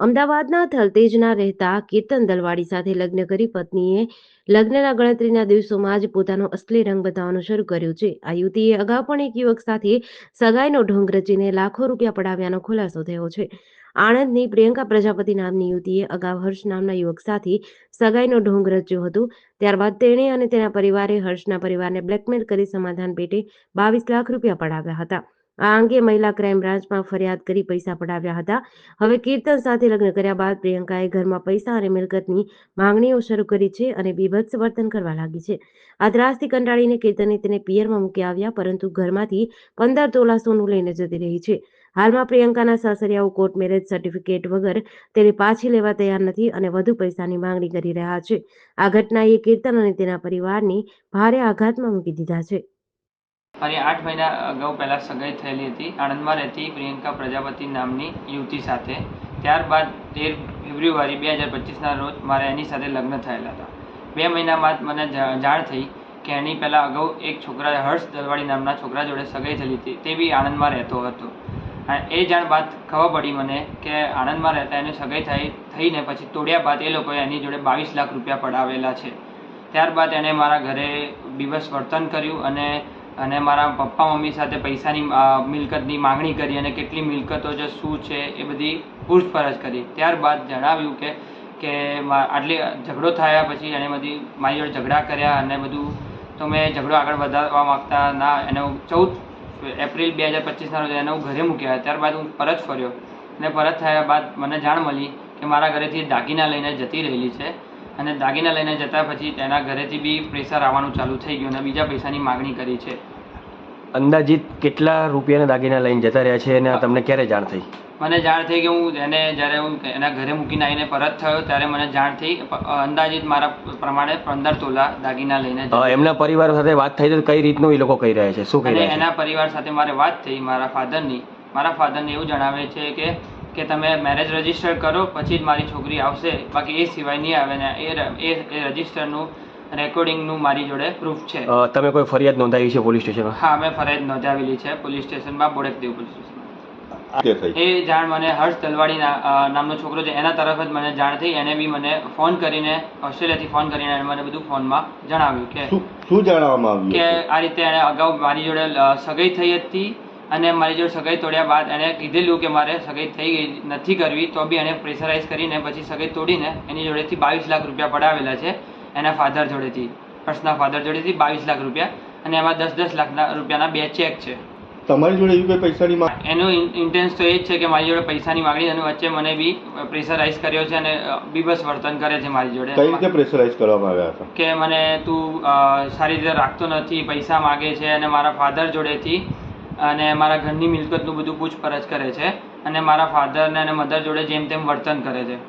અમદાવાદના થલતેજના રહેતા કીર્તન દલવાડી સાથે લગ્ન કરી પત્નીએ લગ્નના ગણતરીના દિવસોમાં જ પોતાનો અસલી રંગ બતાવવાનું શરૂ કર્યું છે. આ યુવતીએ અગાઉ પણ એક યુવક સાથે સગાઈનો ઢોંગ રચીને લાખો રૂપિયા પડાવ્યાનો ખુલાસો થયો છે. આણંદની પ્રિયંકા પ્રજાપતિ નામની યુવતીએ અગાઉ હર્ષ નામના યુવક સાથે સગાઈનો ઢોંગ રચ્યો હતો. ત્યારબાદ તેણે અને તેના પરિવારે હર્ષના પરિવારને બ્લેકમેલ કરી સમાધાન પેટે બાવીસ લાખ રૂપિયા પડાવ્યા હતા. આ અંગે મહિલા ક્રાઇમ બ્રાન્ચમાં ફરિયાદ કરી પૈસા પડાવ્યા હતા. હવે કીર્તન સાથે લગ્ન કર્યા બાદ પ્રિયંકાએ ઘરમાં પૈસા અને મિલકતની માંગણીઓ શરૂ કરી છે અને બીભત્સ વર્તન કરવા લાગી છે. આ ત્રાસથી કંટાળીને કીર્તને તેને પિયરમાં મૂકી આવ્યા, પરંતુ ઘરમાંથી પંદર તોલા સોનું લઈને જતી રહી છે. હાલમાં પ્રિયંકાના સાસરિયાઓ કોર્ટ મેરેજ સર્ટિફિકેટ વગર તેને પાછી લેવા તૈયાર નથી અને વધુ પૈસાની માંગણી કરી રહ્યા છે. આ ઘટનાએ કીર્તન અને તેના પરિવારની ભારે આઘાતમાં મૂકી દીધા છે. મારી આઠ મહિના અગાઉ પહેલાં સગાઈ થયેલી હતી. આણંદમાં રહેતી પ્રિયંકા પ્રજાપતિ નામની યુવતી સાથે. ત્યારબાદ તેર ફેબ્રુઆરી બે હજાર પચીસના રોજ મારે એની સાથે લગ્ન થયેલા હતા. બે મહિનામાં જ મને જાણ થઈ કે એની પહેલાં અગાઉ એક છોકરા હર્ષ દલવાડી નામના છોકરા જોડે સગાઈ થયેલી હતી. તે બી આણંદમાં રહેતો હતો. એ જાણ બાદ ખબર પડી મને કે આણંદમાં રહેતા એની સગાઈ થઈ, થઈને પછી તોડ્યા બાદ એ લોકોએ એની જોડે બાવીસ લાખ રૂપિયા પડાવેલા છે. ત્યારબાદ એણે મારા ઘરે દિવસ વર્તન કર્યું અને અને મારા પપ્પા, મમ્મી સાથે પૈસાની મિલકતની માંગણી કરી અને કેટલી મિલકતો છે, શું છે, એ બધી પૂછપરછ કરી. ત્યારબાદ જણાવ્યું કે કે આટલી ઝઘડો થયા પછી એણે બધી મારી જોડે ઝઘડા કર્યા અને બધું. તો મેં ઝઘડો આગળ વધારવા માગતા ના, એને હું ચૌદ એપ્રિલ બે હજાર પચીસના રોજ એને હું ઘરે મૂક્યા. ત્યારબાદ હું પરત ફર્યો. અને પરત થયા બાદ મને જાણ મળી કે મારા ઘરેથી દાગીના લઈને જતી રહેલી છે. અને દાગીના લઈને જતા પછી તેના ઘરેથી બી પ્રેશર આવવાનું ચાલુ થઈ ગયું અને બીજા પૈસાની માગણી કરી છે. અંદાજિત કેટલા રૂપિયાના દાગીના લઈને જતા રહ્યા છે અને આ તમને ક્યારે જાણ થઈ? મને જાણ થઈ કે હું એને જ્યારે હું એના ઘરે મૂકીને આવીને પરત થયો ત્યારે મને જાણ થઈ. અંદાજિત મારા પ્રમાણે પંદર તોલા દાગીના લઈને એમના પરિવાર સાથે વાત થઈ તો કઈ રીતનું એ લોકો કહી રહ્યા છે? શું કહી રહ્યા એના પરિવાર સાથે મારે વાત થઈ મારા ફાધરની મારા ફાધરને એવું જણાવે છે કે કે તમે મેરેજ રજિસ્ટર કરો પછી જ મારી છોકરી આવશે. બાકી એ સિવાય નહીં આવે ને એ એ એ રજીસ્ટરનું રેકોર્ડિંગનું મારી જોડે પ્રૂફ છે. તમે કોઈ ફરિયાદ નોંધાવી છે પોલીસ સ્ટેશનમાં? હા મેં ફરિયાદ નોંધાવેલી છે પોલીસ સ્ટેશનમાં બોડકદેવ પોલીસ સ્ટેશન એ જાણ મને હર્ષ તલવાડી નામનો છોકરો છે એના તરફ જ મને જાણ થઈ. એને બી મને ફોન કરીને ઓસ્ટ્રેલિયાથી ફોન કરીને એને મને બધું ફોનમાં જણાવ્યું કે શું જણાવવામાં આવ્યું કે આ રીતે એને અગાઉ મારી જોડે સગાઈ થઈ હતી અને મારી જોડે સગાઈ તોડ્યા બાદ એને કીધેલું કે મારે સગાઈ થઈ ગઈ નથી કરવી તો બી એને પ્રેશરાઇઝ કરીને પછી સગાઈ તોડીને એની જોડેથી બાવીસ લાખ રૂપિયા પડાવેલા છે. એના ફાધર જોડેથી હર્ષના ફાધર જોડેથી બાવીસ લાખ રૂપિયા અને એમાં દસ દસ લાખના રૂપિયાના બે ચેક છે. તમારી જોડે એવી કોઈ પૈસાની એનો ઇન્ટેન્સ તો એ જ છે કે મારી જોડે પૈસાની માગણી અને વચ્ચે મને બી પ્રેશરાઇઝ કર્યો છે અને બીબસ વર્તન કરે છે મારી કઈ જોડે રીતે પ્રેશરાઇઝ કરવામાં આવ્યા હતા? કે મને તું સારી રીતે રાખતો નથી પૈસા માગે છે અને મારા ફાધર જોડેથી અને મારા ઘરની મિલકતનું બધું પૂછપરછ કરે છે અને મારા ફાધર અને મધર જોડે જેમ તેમ વર્તન કરે છે.